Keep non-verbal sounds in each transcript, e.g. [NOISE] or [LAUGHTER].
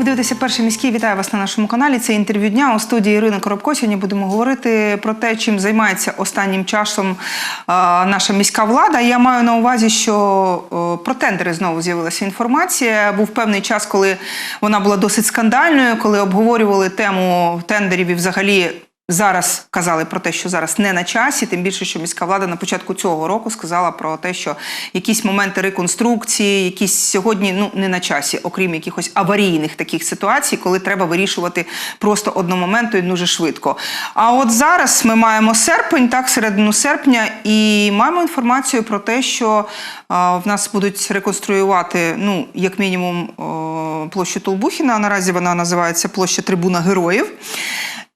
Ви дивитеся перший міський. Вітаю вас на нашому каналі. Це інтерв'ю дня у студії Ірина Коробко. Сьогодні будемо говорити про те, чим займається останнім часом наша міська влада. Я маю на увазі, що про тендери знову з'явилася інформація. Був певний час, коли вона була досить скандальною, коли обговорювали тему тендерів і взагалі. Зараз казали про те, що зараз не на часі, тим більше, що міська влада на початку цього року сказала про те, що якісь моменти реконструкції, якісь сьогодні ну не на часі, окрім якихось аварійних таких ситуацій, коли треба вирішувати просто одномоментно і дуже швидко. А от зараз ми маємо серпень, так, середину серпня, і маємо інформацію про те, що а, в нас будуть реконструювати, ну, як мінімум, о, площу Толбухіна. Наразі вона називається площа Трибуна Героїв.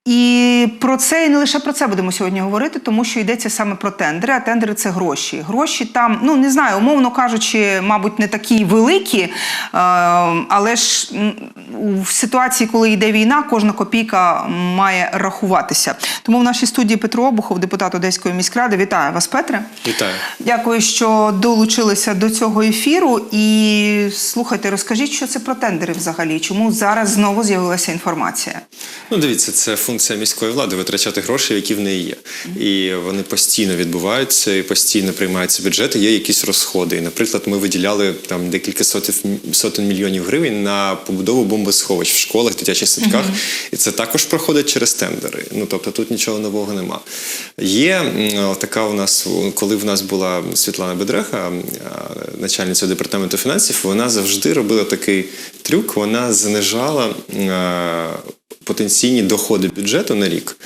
І про це і не лише про це будемо сьогодні говорити, тому що йдеться саме про тендери. А тендери це гроші. Гроші там, ну не знаю, умовно кажучи, мабуть, не такі великі, е, але ж в ситуації, коли йде війна, кожна копійка має рахуватися. Тому в нашій студії Петро Обухов, депутат Одеської міськради. Вітаю вас, Петре. Вітаю. Дякую, що долучилися до цього ефіру. І слухайте, розкажіть, що це про тендери взагалі? Чому зараз знову з'явилася інформація? Ну, дивіться, це функція міської влади витрачати гроші, які в неї є. І вони постійно відбуваються і постійно приймаються бюджети, є якісь розходи. І, наприклад, ми виділяли там декілька сотень, сотень мільйонів гривень на побудову бомбосховищ в школах, дитячих садках. І це також проходить через тендери. Ну тобто тут нічого нового нема. Є така у нас, коли в нас була Світлана Бедреха, начальниця департаменту фінансів, вона завжди робила такий трюк. Вона знижала. Потенційні доходи бюджету на рік.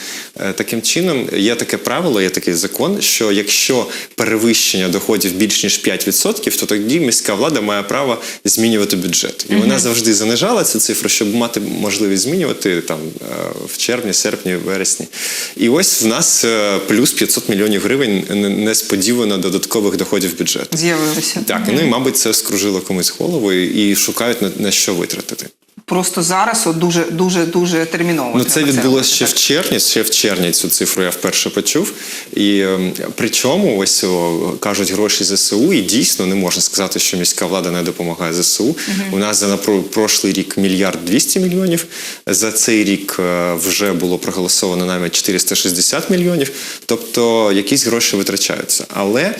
Е, Таким чином, є таке правило, є такий закон, що якщо перевищення доходів більш ніж 5%, то тоді міська влада має право змінювати бюджет. І вона завжди занижала цю цифру, щоб мати можливість змінювати там е, в червні, серпні, вересні. І ось в нас е, плюс 500 мільйонів гривень несподівано додаткових доходів бюджету. З'явилися. Так, ну і мабуть, це скружило комусь голову і і шукають на, на що витратити. Просто зараз от дуже дуже дуже терміново. Ну, це відбулося ще так? в червні. Ще в червні цю цифру я вперше почув. І ем, причому ось о, кажуть гроші ЗСУ, і дійсно не можна сказати, що міська влада не допомагає ЗСУ. У нас за на прошлий рік мільярд 200 мільйонів. За цей рік е, вже було проголосовано навіть 460 мільйонів. Тобто якісь гроші витрачаються. Але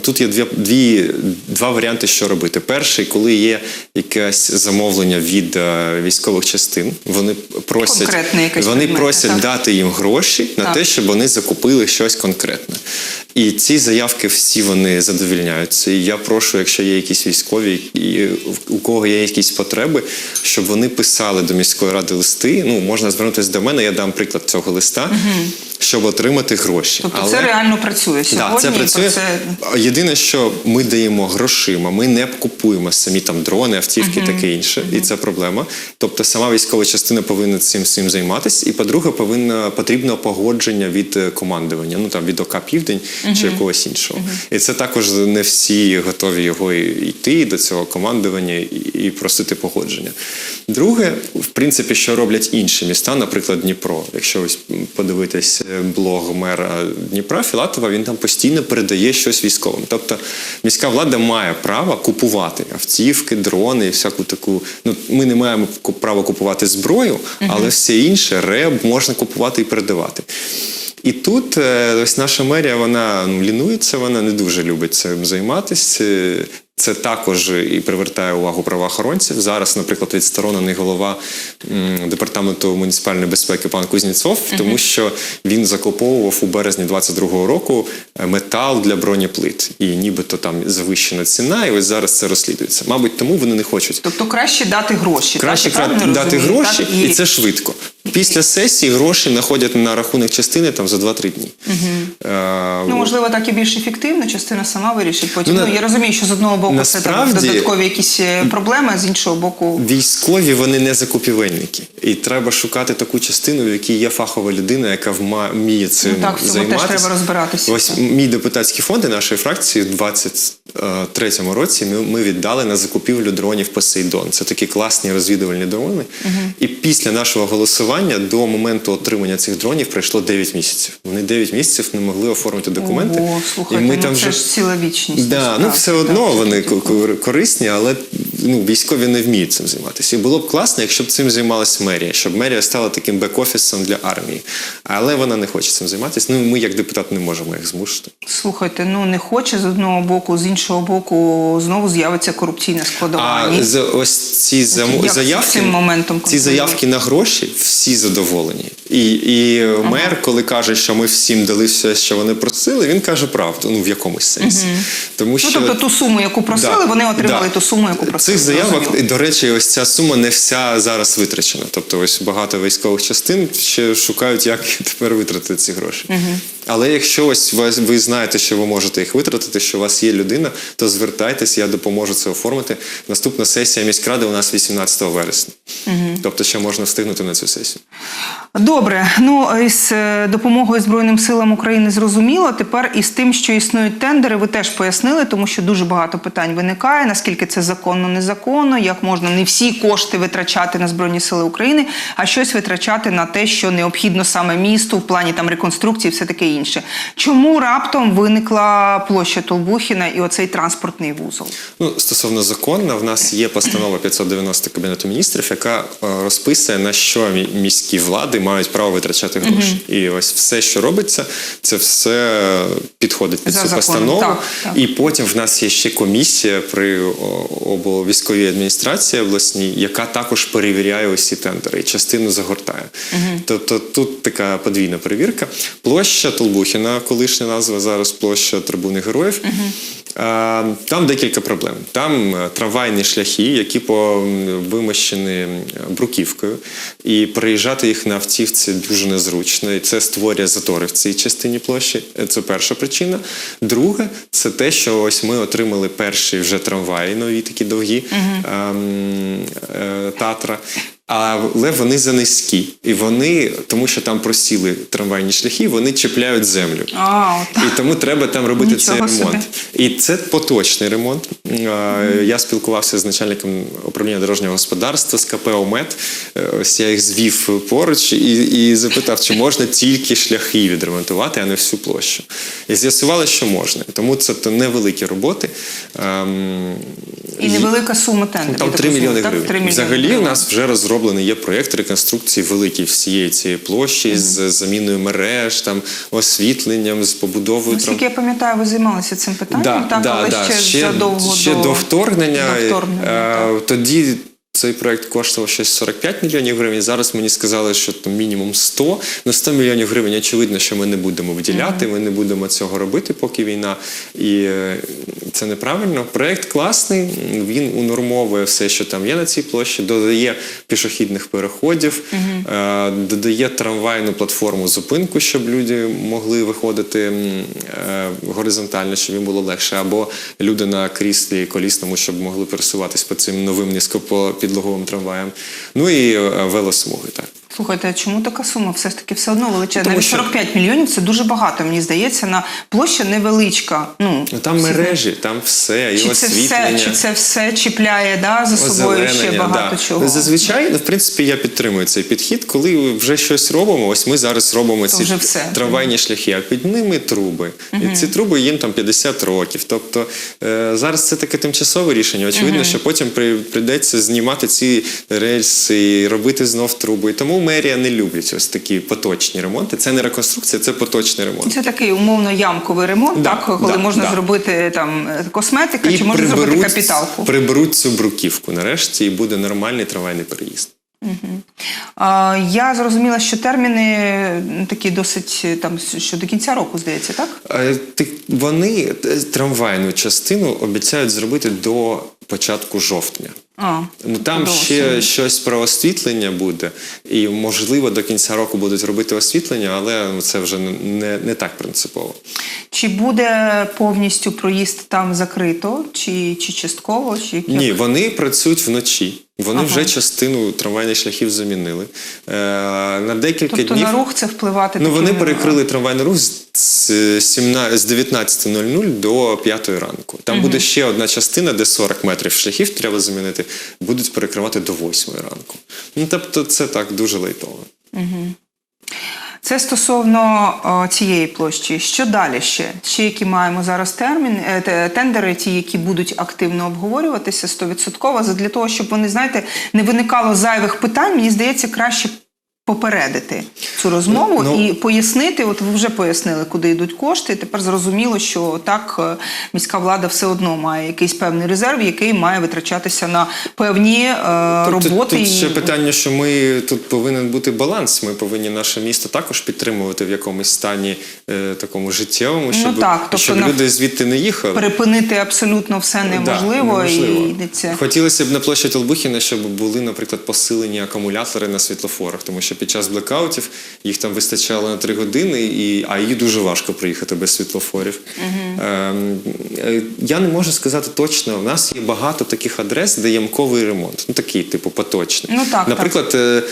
Тут є дві, дві, два варіанти, що робити. Перший, коли є якесь замовлення від е, військових частин, вони просять, вони предметне, просять так. дати їм гроші на Так. те, щоб вони закупили щось конкретне. І ці заявки всі вони задовільняються. І я прошу, якщо є якісь військові, і у кого є якісь потреби, щоб вони писали до міської ради листи. Ну можна звернутися до мене. Я дам приклад цього листа, щоб отримати гроші. Тобто це реально працює сьогодні. Так, це працює. це- Єдине, що ми даємо грошима, ми не купуємо самі там дрони, автівки, таке інше, і це проблема. Тобто сама військова частина повинна цим цим займатися. І по-друге, повинна потрібно погодження від е, командування, ну там від ОК Південь чи якогось іншого. І це також не всі готові його йти до цього командування і, просити погодження. Друге, в принципі, що роблять інші міста, наприклад, Дніпро. Якщо ось подивитись е, блог мера Дніпра Філатова, він там постійно передає щось військовим. Тобто міська влада має право купувати автівки, дрони і всяку таку. Ну ми не маємо права купувати зброю, але все інше реб можна купувати і передавати. І тут е, ось наша мерія, вона ну, лінується, вона не дуже любить цим займатися. Це також і привертає увагу правоохоронців. Зараз, наприклад, відсторонений голова департаменту муніципальної безпеки пан Кузнєцов, тому що він закуповував у березні 22-го року е, метал для бронеплит. І нібито там завищена ціна, і ось зараз це розслідується. Мабуть, тому вони не хочуть. Тобто краще дати гроші. Краще так, дати розумію? гроші, Так, і це швидко. Після сесії гроші знаходять на рахунок частини там за 2-3 дні. Е, Ну, можливо, так і більш ефективно, частина сама вирішить. Потім Ну, ну, я розумію, що з одного боку це там додаткові якісь е, проблеми, а з іншого боку, Військові вони не закупівельники, і треба шукати таку частину, в якій є фахова людина, яка вміє цим Ну так, в цьому теж займатися. треба розбиратися. Ось мій депутатський фонд і нашої фракції в 23-му році ми, ми віддали на закупівлю дронів Посейдон. Це такі класні розвідувальні дрони. І після нашого голосування до моменту отримання цих дронів пройшло 9 місяців. Вони 9 місяців не могли оформити документи. Ого, слухайте, і ми ну, там це вже ж ціла вічність. Да, ну все одно вони ко- корисні, але ну, військові не вміють цим займатися. І було б класно, якщо б цим займалася мерія, щоб мерія стала таким бек-офісом для армії. Але вона не хоче цим займатися. Ну, ми, як депутати, не можемо їх змусити. Слухайте, ну не хоче з одного боку, з іншого боку, знову з'явиться корупційна складова. А за ось ці зам- заявки, цим моментом ці заявки на гроші всі задоволені. І, і мер, коли каже, що ми всім дали все, що вони просили, він каже правду. Ну в якомусь сенсі. Тому Ну, що тобто ту суму, яку просили, Да, вони отримали да. ту суму, яку просили. Цих заявок, до речі, ось ця сума не вся зараз витрачена. Тобто, ось багато військових частин ще шукають, як [LAUGHS] тепер витратити ці гроші. Але якщо ось ви, ви знаєте, що ви можете їх витратити, що у вас є людина, то звертайтесь, я допоможу це оформити. Наступна сесія міськради у нас 18 вересня. Тобто, ще можна встигнути на цю сесію. Добре, ну із е, допомогою Збройним силам України зрозуміло. Тепер із тим, що існують тендери, ви теж пояснили, тому що дуже багато питань виникає. Наскільки це законно, незаконно, як можна не всі кошти витрачати на Збройні Сили України, а щось витрачати на те, що необхідно саме місту в плані там реконструкції, все таке інше. Чому раптом виникла площа Толбухіна і оцей транспортний вузол? Ну, стосовно закону, в нас є постанова 590 Кабінету міністрів, яка е, розписує, на що міські влади мають право витрачати гроші. І ось все, що робиться, це все підходить під За цю законом, постанову. так, так. І потім в нас є ще комісія при о, обо військовій адміністрації обласній, яка також перевіряє усі тендери і частину загортає. Тобто тут така подвійна перевірка. Площа Толбухіна, колишня назва зараз площа Трибуни Героїв. А, Там декілька проблем. Там е, трамвайні шляхи, які вимощені бруківкою, і переїжджати їх на автівці дуже незручно. І це створює затори в цій частині площі. Е, Це перша причина. Друге, це те, що ось ми отримали перші вже трамваї, нові такі довгі ем, е, Татра. Але вони занизькі. І вони, тому що там просіли трамвайні шляхи, вони чіпляють землю. А, от. І тому треба там робити Нічого цей собі. ремонт. І це поточний ремонт. Я спілкувався з начальником управління дорожнього господарства з КП «Омет». Е, Ось я їх звів поруч і, і запитав, чи можна тільки шляхи відремонтувати, а не всю площу. І з'ясували, що можна. Тому це то невеликі роботи. Ем, І невелика сума тендерів. Там я 3 мільйони гривень. 3 Взагалі, у нас вже розроблений є проєкт реконструкції великій всієї цієї площі з заміною мереж, там освітленням, з побудовою Наскільки я пам'ятаю, ви займалися цим питанням, Да, так, да, але да. ще, задовго ще до... до вторгнення. до вторгнення, Е, Тоді цей проект коштував щось 45 мільйонів гривень. Зараз мені сказали, що там мінімум 100. Ну 100 мільйонів гривень очевидно, що ми не будемо виділяти. Ми не будемо цього робити, поки війна. І е, це неправильно. Проект класний. Він унормовує все, що там є на цій площі, додає пішохідних переходів, е, додає трамвайну платформу зупинку, щоб люди могли виходити е, горизонтально, щоб їм було легше, або люди на кріслі колісному, щоб могли пересуватись по цим новим низькопідлоговим трамваєм. Ну і е, велосмуги, так. Слухайте, а чому така сума? Все ж таки все одно величезна. Тому Навіть що- 45 мільйонів це дуже багато, мені здається, на площа невеличка. Ну, Ну там всі мережі, там все, і Чи це, освітлення. все, чи це все чіпляє да, за собою ще Озеленення, багато да. чого? Зазвичай, ну, в принципі, я підтримую цей підхід, коли вже щось робимо. Ось ми зараз робимо ці вже все. трамвайні шляхи, а під ними труби. І ці труби їм там 50 років. Тобто е, зараз це таке тимчасове рішення. Очевидно, що потім при, прийдеться знімати ці рельси і робити знов труби. І тому мерія не любить ось такі поточні ремонти. Це не реконструкція, це поточний ремонт. Це такий умовно ямковий ремонт, Да, так, коли да, можна да. зробити там косметика, чи можна зробити капіталку. приберуть цю бруківку нарешті, і буде нормальний трамвайний переїзд. А, я зрозуміла, що терміни такі досить там що до кінця року, здається, так? Е, ти- Вони трамвайну частину обіцяють зробити до початку жовтня. А, Ну там ще щось про освітлення буде, і можливо до кінця року будуть робити освітлення, але це вже не, не так принципово. Чи буде повністю проїзд там закрито, чи, чи частково, чи як? Ні, вони працюють вночі. Вони Ага. вже частину трамвайних шляхів замінили. Е, на декілька Тобто днів на рух це впливати Ну, вони перекрили трамвайний рух з, з, 17 з 19.00 до 5 ранку. Там буде ще одна частина, де 40 метрів шляхів треба замінити, будуть перекривати до 8 ранку. Ну, тобто, це так дуже лейтово. Це стосовно о, цієї площі. Що далі ще? Ще які маємо зараз термін, е, тендери, ті, які будуть активно обговорюватися 100%, для того, щоб вони, знаєте, не виникало зайвих питань, мені здається, краще попередити цю розмову Ну, і пояснити. От ви вже пояснили, куди йдуть кошти. Тепер зрозуміло, що так е, міська влада все одно має якийсь певний резерв, який має витрачатися на певні е, роботи. тут ще питання, що ми тут повинен бути баланс. Ми повинні наше місто також підтримувати в якомусь стані е, такому життєвому, щоб, так, тобто щоб люди звідти не їхали. Припинити абсолютно все неможливо, Да, і йдеться. Хотілося б на площі Толбухіна, щоб були, наприклад, посилені акумулятори на світлофорах, тому що під час блекаутів їх там вистачало на три години, і, а її дуже важко проїхати без світлофорів. Ем, е, я не можу сказати точно. У нас є багато таких адрес, де ямковий ремонт, ну такий, типу, поточний. Ну, так, Наприклад, е,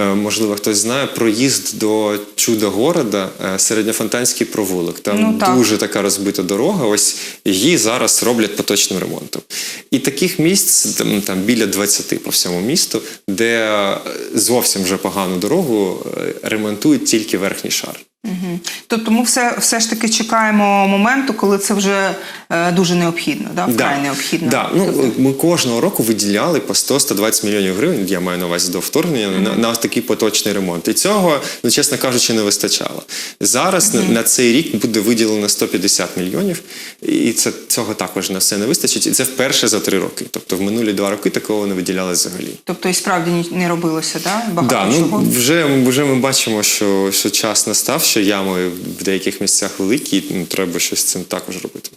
е, можливо, хтось знає проїзд до чуда города, е, середньофонтанський провулок. Там Ну, так. дуже така розбита дорога. Ось її зараз роблять поточним ремонтом. І таких місць там, там біля 20 по всьому місту, де е, зовсім вже погану дорогу е, ремонтують тільки верхній шар. Мгм. Тобто ми все, все ж таки чекаємо моменту, коли це вже е, дуже необхідно, да? вкрай необхідно. Да. Ну, ми кожного року виділяли по 100-120 мільйонів гривень, я маю на увазі до вторгнення, на, на такий поточний ремонт. І цього, ну чесно кажучи, не вистачало. Зараз на, на цей рік буде виділено 150 мільйонів, і це, цього також на все не вистачить. І це вперше за три роки. Тобто в минулі два роки такого не виділяли взагалі. Тобто і справді не робилося, да? багато Да, чого. ну вже, вже ми бачимо, що, що час настав, що ями в деяких місцях великі, ну, треба щось з цим також робити.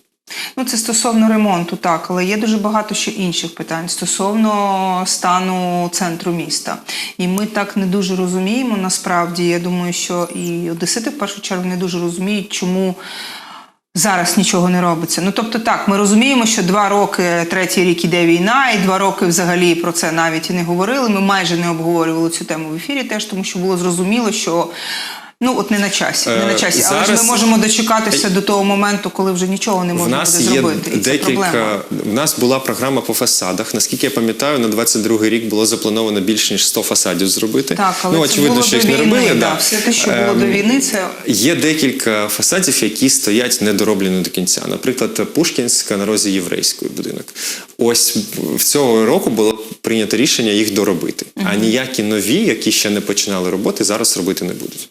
Ну, це стосовно ремонту, так, але є дуже багато ще інших питань стосовно стану центру міста. І ми так не дуже розуміємо насправді. Я думаю, що і одесити в першу чергу не дуже розуміють, чому. Зараз нічого не робиться. Ну тобто, так, ми розуміємо, що два роки, третій рік іде війна, і два роки взагалі про це навіть і не говорили. Ми майже не обговорювали цю тему в ефірі, теж тому що було зрозуміло, що ну от не на часі, не на Е, часі. Але ж ми можемо дочекатися до того моменту, коли вже нічого не можна буде є зробити. І це проблема. В нас була програма по фасадах. Наскільки я пам'ятаю, на 22-й рік було заплановано більше ніж 100 фасадів зробити. Так, але ну це очевидно, було що їх не робили. да. Да. Все те, що було Ем, до війни, це Є декілька фасадів, які стоять недороблені до кінця. Наприклад, Пушкінська на розі єврейської будинок. Ось в цього року було прийнято рішення їх доробити. А ніякі нові, які ще не починали роботи, зараз робити не будуть.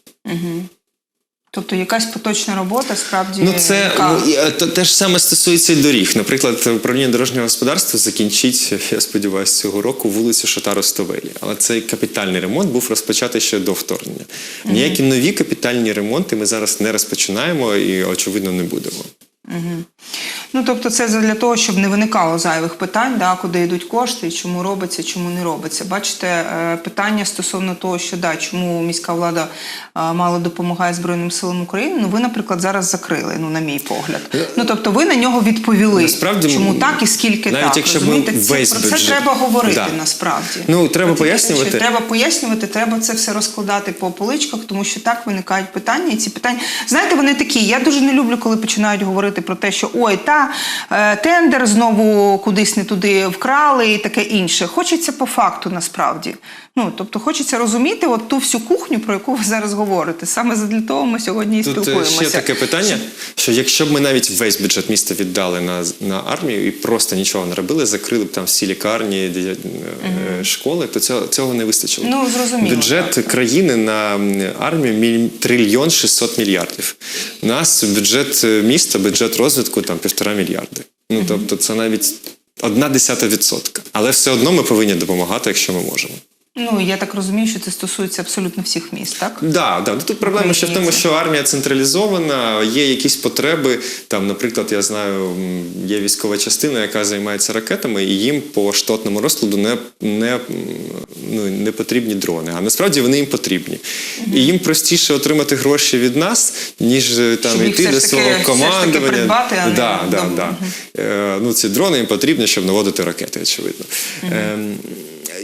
Тобто якась поточна робота, справді Ну, це ну, е, те ж саме стосується і доріг. Наприклад, управління дорожнього господарства закінчить, [LAUGHS] я сподіваюся, цього року вулицю Шатаростовелі. Але цей капітальний ремонт був розпочатий ще до вторгнення. Ніякі нові капітальні ремонти ми зараз не розпочинаємо і, очевидно, не будемо. Ну, тобто, це для того, щоб не виникало зайвих питань, да, куди йдуть кошти, чому робиться, чому не робиться. Бачите, е, питання стосовно того, що да, чому міська влада е, мало допомагає Збройним силам України. Ну, ви, наприклад, зараз закрили, ну, на мій погляд. Ну, тобто, ви на нього відповіли. Насправді, чому так і скільки навіть так. якщо б ми? Це- весь про це треба говорити Да. насправді. Ну, треба ці пояснювати. речі Треба пояснювати, треба це все розкладати по поличках, тому що так виникають питання. І ці питання, знаєте, вони такі. Я дуже не люблю, коли починають говорити про те, що ой, та е, тендер знову кудись не туди вкрали і таке інше. Хочеться по факту насправді. Ну тобто, хочеться розуміти от ту всю кухню, про яку ви зараз говорите. Саме для того ми сьогодні і Тут е, спілкуємося. ще таке питання, що якщо б ми навіть весь бюджет міста віддали на, на армію і просто нічого не робили, закрили б там всі лікарні, е, школи, то цього, цього не вистачило. Ну, зрозуміло, Бюджет так. країни на армію трильйон 600 мільярдів. У нас бюджет е, міста, бюджет розвитку там півтора мільярди. Ну тобто це навіть одна десята відсотка. Але все одно ми повинні допомагати, якщо ми можемо. Ну я так розумію, що це стосується абсолютно всіх міст, так? Да, да. Ну, тут проблема ще в тому, що армія централізована, є якісь потреби. Там, наприклад, я знаю, є військова частина, яка займається ракетами, і їм по штатному розкладу не, не, ну, не потрібні дрони. А насправді вони їм потрібні. І їм простіше отримати гроші від нас, ніж е, там Щоб йти до свого все ж таки командування. придбати, а не да, да, да. Е, ну, ці дрони їм потрібні, щоб наводити ракети, очевидно. Ем,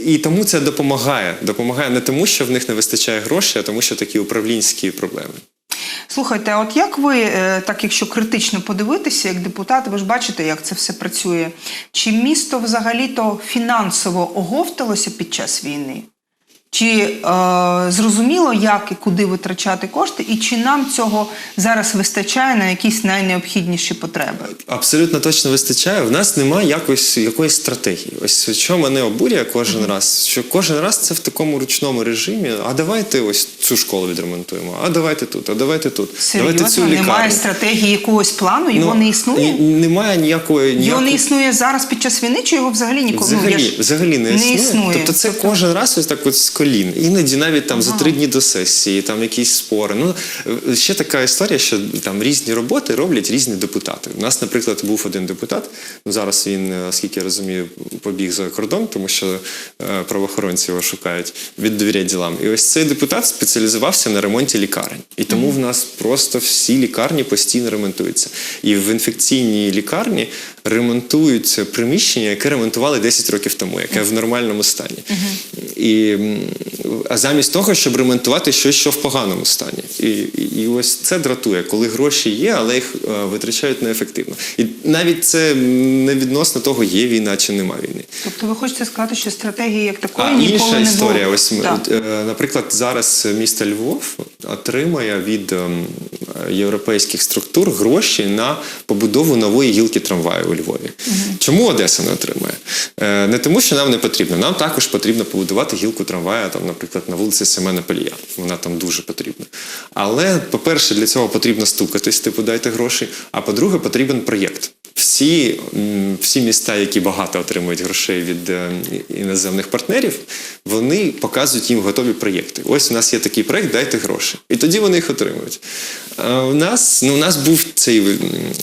і тому це допомагає. Допомагає не тому, що в них не вистачає грошей, а тому, що такі управлінські проблеми. Слухайте, от як ви, е, так якщо критично подивитися, як депутати, ви ж бачите, як це все працює. Чи місто взагалі-то фінансово оговталося під час війни? Чи е, зрозуміло, як і куди витрачати кошти, і чи нам цього зараз вистачає на якісь найнеобхідніші потреби? Абсолютно точно вистачає. В нас немає якось, якоїсь стратегії. Ось що мене обурює кожен раз, що кожен раз це в такому ручному режимі. А давайте ось цю школу відремонтуємо, а давайте тут, а давайте тут. давайте цю Серйозно, лікарню. немає стратегії якогось плану, його Ну, не існує? Немає ніякої Його не існує зараз під час війни, чи його взагалі ніколи Взагалі, взагалі не існує. існує. Тобто це кожен раз ось так з колін. Іноді навіть там за три дні до сесії, там якісь спори. Ну е, ще така історія, що там різні роботи роблять різні депутати. У нас, наприклад, був один депутат. Ну зараз він, е, скільки я розумію, побіг за кордон, тому що е, правоохоронці його шукають від довіря ділам. І ось цей депутат спеціалізувався на ремонті лікарень. І тому в нас просто всі лікарні постійно ремонтуються. І в інфекційній лікарні ремонтуються приміщення, яке ремонтували 10 років тому, яке в нормальному стані. І, а замість того, щоб ремонтувати щось, що в поганому стані. І, і, ось це дратує, коли гроші є, але їх е, витрачають неефективно. І навіть це не відносно того, є війна чи нема війни. Тобто ви хочете сказати, що стратегії як такої А ніколи інша не історія. було? Ось Так. е, наприклад, зараз місто Львов отримає від ем, європейських структур гроші на побудову нової гілки трамваю у Львові. Чому Одеса не отримає? Е, Не тому, що нам не потрібно. Нам також потрібно побудувати гілку трамвая, там, наприклад, на вулиці Семена Палія. Вона там дуже потрібна. Але, по-перше, для цього потрібно стукатись, типу дайте гроші. А по-друге, потрібен проєкт. Всі, всі міста, які багато отримують грошей від е, іноземних партнерів, вони показують їм готові проєкти. Ось у нас є такий проєкт, дайте гроші. І тоді вони їх отримують. А у нас, ну, у нас був цей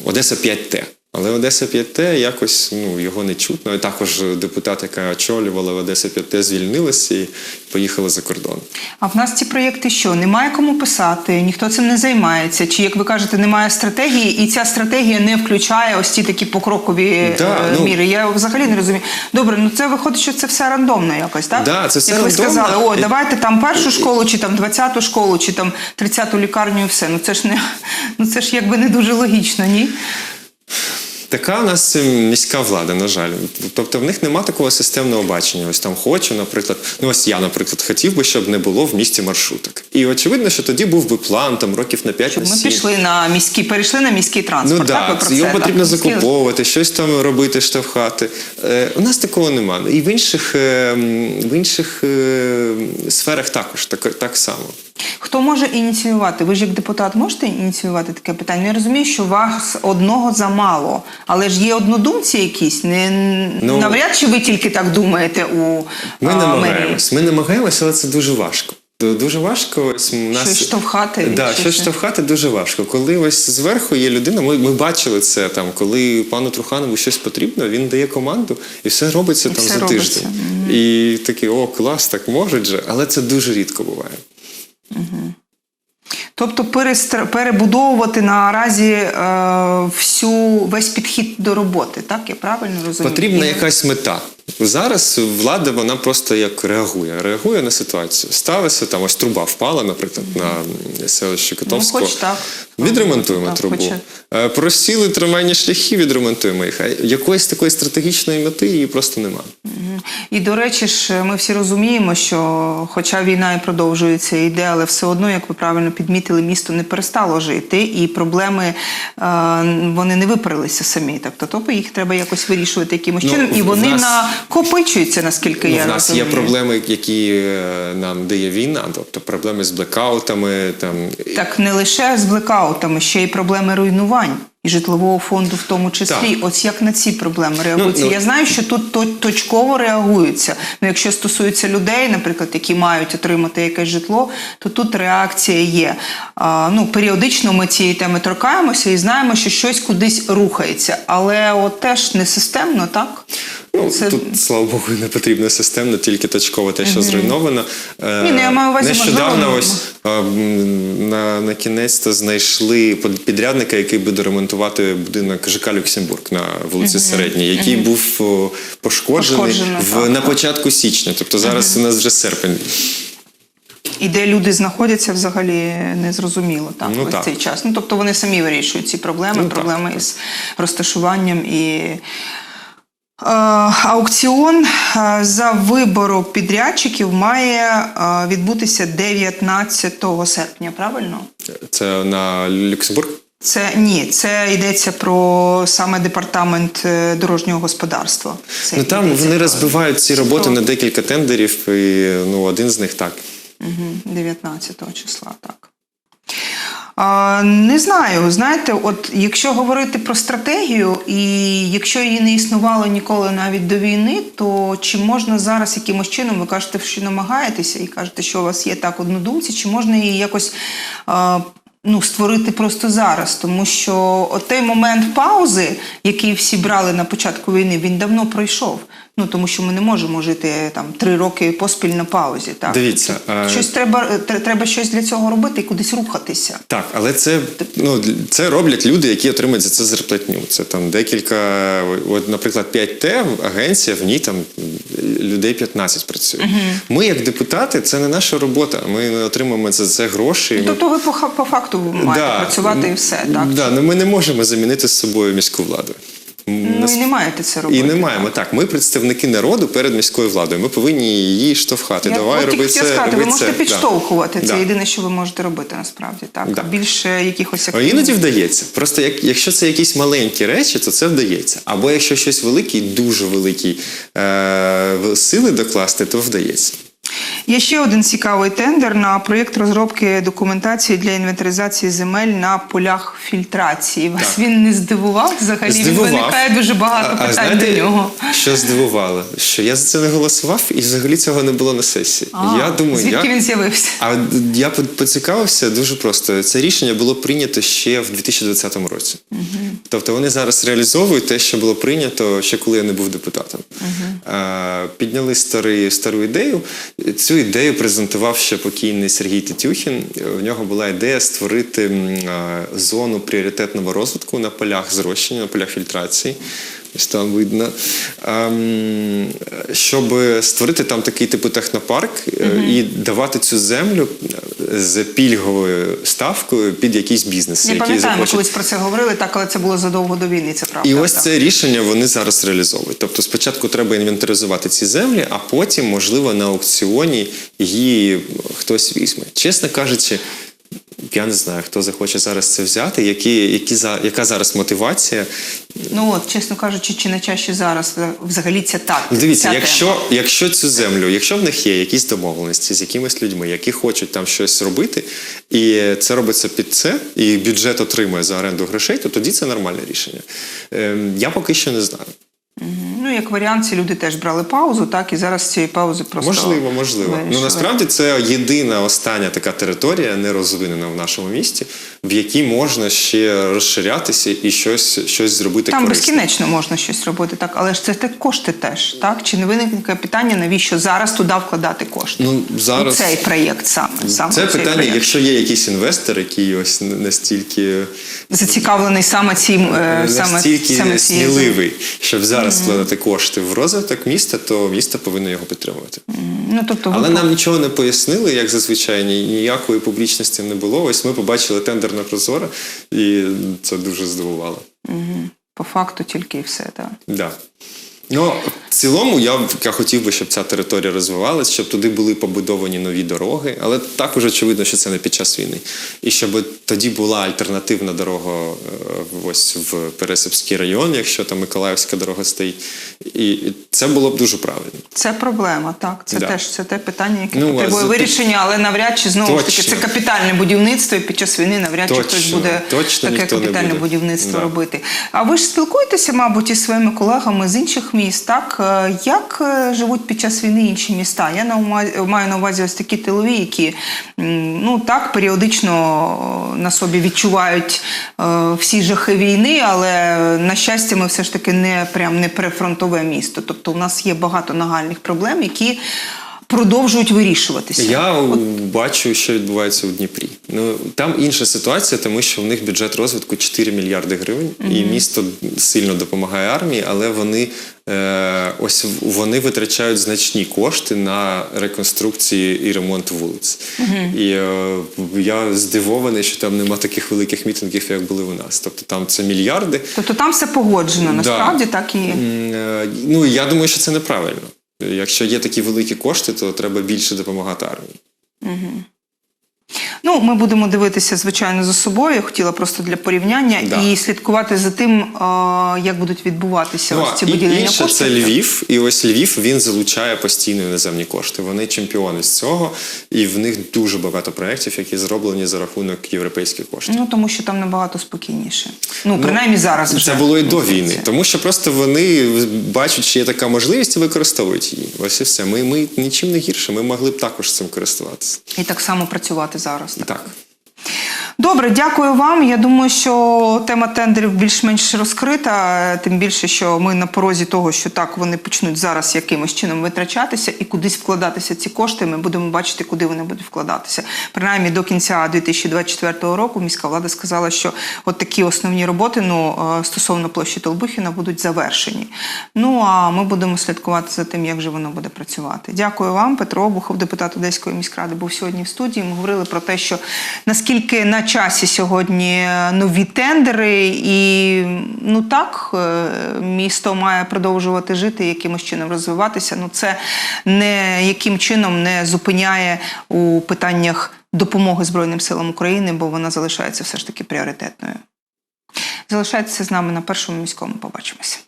Одеса 5Т. Але Одеса 5Т якось ну, його не чутно. І також депутат, яка очолювала Одеса 5Т, звільнилася і поїхала за кордон. А в нас ці проєкти що? Немає кому писати, ніхто цим не займається. Чи, як ви кажете, немає стратегії, і ця стратегія не включає ось ці такі покрокові Да, е, ну- міри. Я взагалі не розумію. Добре, ну це виходить, що це все рандомно якось, так? Да, це все як ви рандомно. сказали, о, давайте там першу школу, чи там 20-ту школу, чи там 30-ту лікарню, і все. Ну це ж не [LAUGHS] ну це ж якби не дуже логічно, ні? Така у нас е, міська влада, на жаль. Тобто в них нема такого системного бачення. Ось там хочу, наприклад. Ну ось я, наприклад, хотів би, щоб не було в місті маршруток. І очевидно, що тоді був би план там років на 5 Щоб на ми пішли на міський, перейшли на міський Ну транспорт. так, ви так, про його це, потрібно так? Закуповувати, щось там робити, штовхати. Е, у нас такого нема. І в інших, е, в інших е, сферах також так, так само. Хто може ініціювати? Ви ж як депутат можете ініціювати таке питання? Я розумію, що вас одного замало, але ж є однодумці якісь. Не Ну, навряд чи ви тільки так думаєте у Ми а, намагаємось. Ми намагаємося, але це дуже важко. Дуже важко. Ось нас Щось штовхати, Да, щось- штовхати дуже важко. Коли ось зверху є людина, ми, ми бачили це там, коли пану Труханову щось потрібно, він дає команду і все робиться І там все за робиться. тиждень. І такий, о, клас, так можуть же, але це дуже рідко буває. Тобто перестр... перебудовувати наразі е, всю весь підхід до роботи, так я правильно розумію? Потрібна якась мета. Зараз влада вона просто як реагує, реагує на ситуацію. Сталося там, ось труба впала, наприклад, на селище Котовського. Ну, хоч так. Відремонтуємо Так, трубу. хоча- Е, Просіли трамвайні шляхи, відремонтуємо їх. А якоїсь такої стратегічної мети її просто немає. І до речі ж, ми всі розуміємо, що хоча війна і продовжується і йде, але все одно, як ви правильно підмітили, місто не перестало жити, і проблеми е, вони не випарилися самі. Так, тобто їх треба якось вирішувати якимось Ну, чином, і вони нас- накопичуються, наскільки Ну, я в нас розумію. є проблеми, які е, нам дає війна, тобто проблеми з блекаутами. Там Так не лише з блекаутами, ще й проблеми руйнувань. І житлового фонду в тому числі, Так. ось як на ці проблеми реагуються. Ну, ну- Я знаю, що тут точково реагуються. Ну, якщо стосується людей, наприклад, які мають отримати якесь житло, то тут реакція є. А, ну, періодично ми цієї теми торкаємося і знаємо, що щось кудись рухається, але от теж не системно, так? Ну, Це- Тут, слава Богу, не потрібно системно, тільки точково те, що зруйновано. Е, Ні, ну, я маю увазі, Нещодавно можливо, ось е, на, на кінець-то знайшли підрядника, який буде ремонтувати будинок ЖК Люксембург на вулиці Середній, який був о, пошкоджений в, так, на так. початку січня. Тобто зараз у нас вже серпень. І де люди знаходяться, взагалі не зрозуміло так, Ну, ось так. цей час. Ну тобто вони самі вирішують ці проблеми, Ну, так, проблеми із розташуванням і. Е, Аукціон е, за вибору підрядчиків має е, відбутися 19 серпня, правильно? Це на Люксембург. Це ні, це йдеться про саме департамент дорожнього господарства. Це Ну там вони про- розбивають ці роботи про- на декілька тендерів, і ну один з них так. Мгм, 19 числа, так. Не знаю, знаєте, от якщо говорити про стратегію, і якщо її не існувало ніколи навіть до війни, то чи можна зараз якимось чином, ви кажете, що намагаєтеся і кажете, що у вас є так однодумці, чи можна її якось ну, створити просто зараз? Тому що той момент паузи, який всі брали на початку війни, він давно пройшов. Ну тому що ми не можемо жити там три роки поспіль на паузі. Так Дивіться, е, щось треба, треба щось для цього робити і кудись рухатися. Так, але це ну це роблять люди, які отримують за це зарплатню. Це там декілька, от, наприклад, 5Т агенція, в ній там людей 15 працює. Ми, як депутати, це не наша робота. Ми не отримуємо за це гроші. Ми- Тобто ви по, по факту маєте працювати і все, так? Да, ну ми не можемо замінити з собою міську владу. Ну і не маєте це робити. І не маємо так. Ми представники народу перед міською владою. Ми повинні її штовхати. Я Давай роби це. сказати, роби ви можете це. підштовхувати. Да. Це Да. єдине, що ви можете робити насправді. Так Да. більше якихось активних- Іноді вдається. Просто як, якщо це якісь маленькі речі, то це вдається. Або якщо щось великий, дуже великий е- сили докласти, то вдається. Є ще один цікавий тендер на проєкт розробки документації для інвентаризації земель на полях фільтрації. Вас Так. він не здивував взагалі? Здивував. Виникає дуже багато А- а знаєте, до нього. Що здивувало? Що я за це не голосував, і взагалі цього не було на сесії. А, я думаю, звідки я... він з'явився? А я поцікавився дуже просто. Це рішення було прийнято ще в 2020 році. Тобто вони зараз реалізовують те, що було прийнято ще коли я не був депутатом. Е, Підняли старий, стару ідею. Цю ідею презентував ще покійний Сергій Тетюхін. В нього була ідея створити зону пріоритетного розвитку на полях зрощення, на полях фільтрації. Ось там видно. Ем, щоб створити там такий типу технопарк е, і давати цю землю е, з пільговою ставкою під якийсь бізнес. Пам'ятаю, ми колись про це говорили, так, але це було задовго до війни, це правда. і ось це рішення вони зараз реалізовують. Тобто, спочатку треба інвентаризувати ці землі, а потім, можливо, на аукціоні її хтось візьме. Чесно кажучи, я не знаю, хто захоче зараз це взяти, які, які яка зараз мотивація. Ну от, чесно кажучи, чи не чаще зараз взагалі це так. Ну, Дивіться, ця якщо, тема. якщо цю землю, якщо в них є якісь домовленості з якимись людьми, які хочуть там щось робити, і це робиться під це, і бюджет отримує за оренду грошей, то тоді це нормальне рішення. Ем, я поки що не знаю. Ну, як варіант, ці люди теж брали паузу, так, і зараз з цієї паузи просто. Можливо, можливо. Ну насправді це єдина остання така територія, не розвинена в нашому місті, в якій можна ще розширятися і щось, щось зробити Там корисне. безкінечно можна щось робити, так, але ж це те кошти теж, так? Чи не виникне питання, навіщо зараз туди вкладати кошти? Ну, зараз- цей проєкт саме. саме Це питання, проєкт. якщо є якийсь інвестор, який ось настільки, Зацікавлений саме цим е, настільки саме сміливий, щоб зараз вкладати кошти в розвиток міста, то місто повинно його підтримувати. Ну, тобто, Але нам нічого не пояснили, як зазвичай, ніякої публічності не було. Ось ми побачили тендер на Прозоро, і це дуже здивувало. по факту тільки і все, так. Да. Ну, в цілому, я, я хотів би, щоб ця територія розвивалась, щоб туди були побудовані нові дороги, але також очевидно, що це не під час війни. І щоб тоді була альтернативна дорога е, ось в Пересипський район, якщо там Миколаївська дорога стоїть. І це було б дуже правильно. Це проблема, так. Це Да. теж це те питання, яке Ну, потребує за- вирішення, але навряд чи знову ж таки це капітальне будівництво, і під час війни навряд чи Точно, хтось буде точно таке капітальне буде. будівництво Да. робити. А ви ж спілкуєтеся, мабуть, із своїми колегами з інших міст, так? Е, Як е, живуть під час війни інші міста? Я маю на увазі ось такі тилові, які ну так періодично е, на собі відчувають всі жахи війни, але на щастя, ми все ж таки не прям не прифронтове місто. Тобто, у нас є багато нагальних проблем, які продовжують вирішуватися. Я бачу, що відбувається у Дніпрі. Ну там інша ситуація, тому що в них бюджет розвитку 4 мільярди гривень, і місто сильно допомагає армії, але вони е, ось вони витрачають значні кошти на реконструкції і ремонт вулиць. І е, я здивований, що там нема таких великих мітингів, як були у нас. Тобто там це мільярди. Тобто там все погоджено, насправді так і е, Ну я думаю, що це неправильно. Якщо є такі великі кошти, то треба більше допомагати армії. Ну, ми будемо дивитися, звичайно, за собою. Я хотіла просто для порівняння Да. і слідкувати за тим, е, як будуть відбуватися Ну, ось ці виділення інше коштів. це Львів, і ось Львів він залучає постійно іноземні кошти. Вони чемпіони з цього, і в них дуже багато проєктів, які зроблені за рахунок європейських коштів. Ну тому що там набагато спокійніше. Ну, принаймні зараз вже. Це було і до війни, тому що просто вони бачать, що є така можливість і використовують її. Ось і все. Ми, ми нічим не гірше. Ми могли б також цим користуватися. І так само працювати зараз. Так. Так. Добре, дякую вам. Я думаю, що тема тендерів більш-менш розкрита, тим більше, що ми на порозі того, що так вони почнуть зараз якимось чином витрачатися і кудись вкладатися ці кошти. Ми будемо бачити, куди вони будуть вкладатися. Принаймні до кінця 2024 року міська влада сказала, що от такі основні роботи ну, е, стосовно площі Толбухіна будуть завершені. Ну а ми будемо слідкувати за тим, як же воно буде працювати. Дякую вам, Петро Обухов, депутат Одеської міськради, був сьогодні в студії. Ми говорили про те, що наскільки на часі сьогодні нові тендери, і ну так е, місто має продовжувати жити, якимось чином розвиватися. Ну це не яким чином не зупиняє у питаннях допомоги Збройним силам України, бо вона залишається все ж таки пріоритетною. Залишайтеся з нами на першому міському. Побачимося.